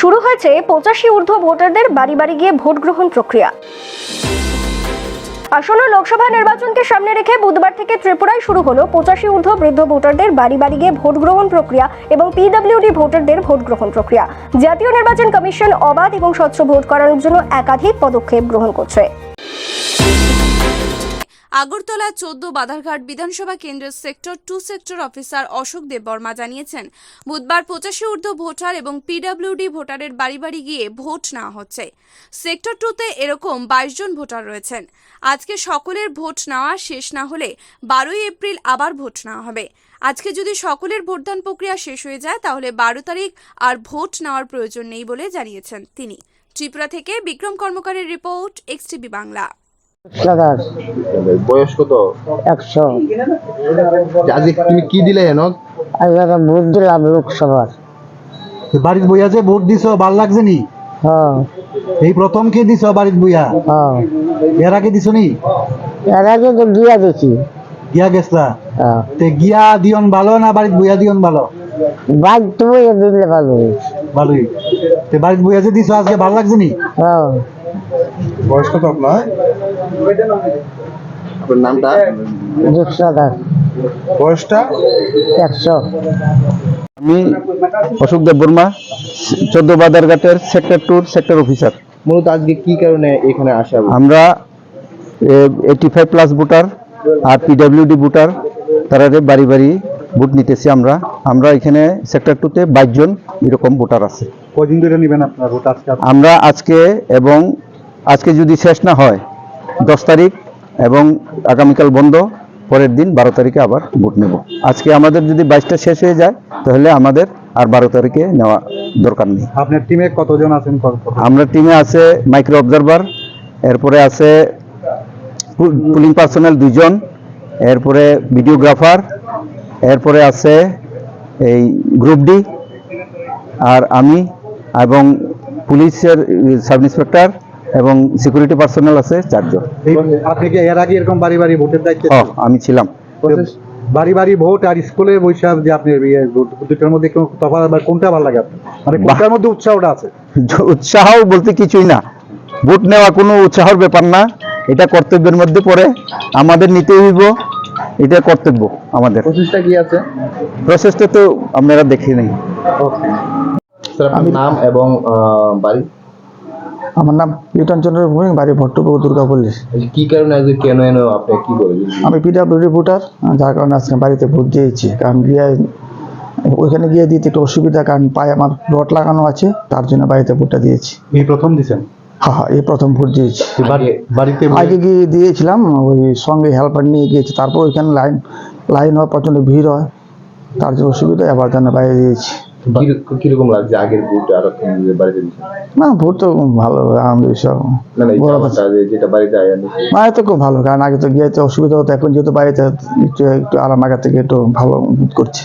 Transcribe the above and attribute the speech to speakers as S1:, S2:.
S1: শুরু হয়েছে পঁচাশি ঊর্ধ্ব ভোটারদের বাড়ি বাড়ি গিয়ে ভোট গ্রহণ প্রক্রিয়া। আসন্ন লোকসভা নির্বাচনকে সামনে রেখে বুধবার থেকে ত্রিপুরায় শুরু হলো পঁচাশি ঊর্ধ্ব বৃদ্ধ ভোটারদের বাড়ি বাড়ি গিয়ে ভোট গ্রহণ প্রক্রিয়া এবং পিডব্লিউডি ভোটারদের ভোট গ্রহণ প্রক্রিয়া। জাতীয় নির্বাচন কমিশন অবাধ এবং স্বচ্ছ ভোট করানোর জন্য একাধিক পদক্ষেপ গ্রহণ করছে।
S2: আগরতলা চোদ্দ বাধারঘাট বিধানসভা কেন্দ্রের sector two sector officer Ashok Debbarma জানিয়েছেন, বুধবার পঁচাশি ঊর্ধ্ব ভোটার এবং পিডব্লিউডি ভোটারের বাড়ি বাড়ি গিয়ে ভোট নেওয়া হচ্ছে। সেক্টর টুতে এরকম বাইশ জন ভোটার রয়েছেন। আজকে সকলের ভোট নেওয়া শেষ না হলে বারোই এপ্রিল আবার ভোট নেওয়া হবে। আজকে যদি সকলের ভোটদান প্রক্রিয়া শেষ হয়ে যায়, তাহলে বারো তারিখ আর ভোট নেওয়ার প্রয়োজন নেই বলে জানিয়েছেন তিনি। ত্রিপুরা থেকে বিক্রম কর্মকারের রিপোর্ট এক্সটিভি বাংলা।
S3: সাতাশ
S4: বয়স কত?
S3: একশো।
S4: আজকে তুমি কি দিলে হেন
S3: আজ একটা ভোট দিলাম লোকসভার।
S5: বাড়িত বইয়া যে ভোট দিছ ভালো লাগছে নি?
S3: হ্যাঁ।
S5: এই প্রথম কে দিছ বাড়িত বইয়া?
S3: হ্যাঁ।
S5: এর আগে দিছ নি?
S3: এর আগে তো দেখি
S5: গিয়া গেছলা?
S3: হ্যাঁ।
S5: তে গিয়া দিয়ন ভালো না বাড়িত বইয়া দিয়ন ভালো?
S3: বাইক তো বইয়ে দিলে ভালো
S5: ভালোই। তে বাড়িত বইয়া যে দিছ আজকে ভালো লাগছে নি?
S3: হ্যাঁ।
S4: বয়স কত আপনার? আপনার নামটা?
S3: দুশো সাতাশ
S4: বয়সটা?
S3: একশো।
S6: আমি অশোক দেব বর্মা চোদ্দ বাজারঘাটের সেক্টর টুর সেক্টর অফিসার
S4: মূলত আজকে কি কারণে এখানে আসা
S6: আমরা এইটি ফাইভ প্লাস ভোটার আর পিডাব্লিউডি ভোটার তারা বাড়ি বাড়ি ভোট নিতেছি আমরা। আমরা এখানে সেক্টর টুতে বাইশ জন এরকম ভোটার আছে।
S5: কদিন ধরে নিবেন আপনার ভোট আজকে?
S6: আমরা আজকে এবং আজকে যদি শেষ না হয় দশ তারিখ এবং আগামীকাল বন্ধ পরের দিন বারো তারিখে আবার ভোট নেব। আজকে আমাদের যদি বাইশটা শেষ হয়ে যায় তাহলে আমাদের আর বারো তারিখে নেওয়া দরকার নেই।
S5: আপনার টিমে কতজন আছেন?
S6: আমরা টিমে আছে মাইক্রো অবজারভার এরপরে আছে পুলিং পার্সোনাল দুজন এরপরে ভিডিওগ্রাফার এরপরে আছে এই গ্রুপ ডি আর আমি এবং পুলিশের সাব ইন্সপেক্টর এবং সিকিউরিটি পার্সোনাল আছে চারজন।
S5: আপনি কি এর আগে এরকম বাড়ি বাড়ি ভোটের দায়িত্বে?
S6: আমি ছিলাম।
S5: বাড়ি বাড়ি ভোট আর স্কুলে বৈশাখ যে আপনি ইয়ে দুটোর মধ্যে কোন তফাৎ বা কোনটা ভালো লাগে মানে কোনটার মধ্যে উৎসাহটা আছে?
S6: উৎসাহ বলতে কিছুই না। ভোট নেওয়া কোনো উৎসাহর ব্যাপার না। এটা কর্তব্যের মধ্যে পড়ে। আমাদের নিতে হইব। এটা কর্তব্য আমাদের।
S4: প্রসেসটা কি আছে?
S6: প্রসেসটা তো আপনারা দেখে নেই
S4: স্যার আপনার নাম এবং আহ, বাড়ি?
S7: আমার নাম লিটন চন্দ্র ভূমি বাড়ি ভট্টপুর দুর্গাপল্লী
S4: কি কারণে আজকে কেন এন আপনি কি বলেন?
S7: আমি পিডাব্লিউডি ভোটার যার কারণে আজকে বাড়িতে ভোট দিয়েছি। কারণ গিয়ে ওইখানে গিয়ে দিতে একটু অসুবিধা কারণ পায়ে আমার রড লাগানো আছে তার জন্য বাড়িতে ভোটটা দিয়েছি।
S5: এই প্রথম দিছেন
S7: হ্যাঁ হ্যাঁ এই প্রথম ভোট দিয়েছি।
S5: বাড়ি- বাড়িতে
S7: আগে গিয়ে দিয়েছিলাম ওই সঙ্গে হেল্পার নিয়ে গিয়েছি তারপর ওইখানে লাইন লাইন হয় প্রচণ্ড ভিড় হয় তার জন্য অসুবিধা এবার জন্য বাইরে দিয়েছি।
S4: কীরকম লাগছে আগের বুট আর বাড়িতে
S7: না ভোট তো ভালো আলহামদুলিল্লাহ সব
S4: না না
S7: বড়
S4: জামাটা যে- যেটা বাড়িতে আয়া নিচ্ছে
S7: মানে তো খুব ভালো কারণ আগে তো গিয়ে তো অসুবিধা হতো এখন যেহেতু বাড়িতে একটু একটু আরাম আগের থেকে একটু ভালো বোধ করছি।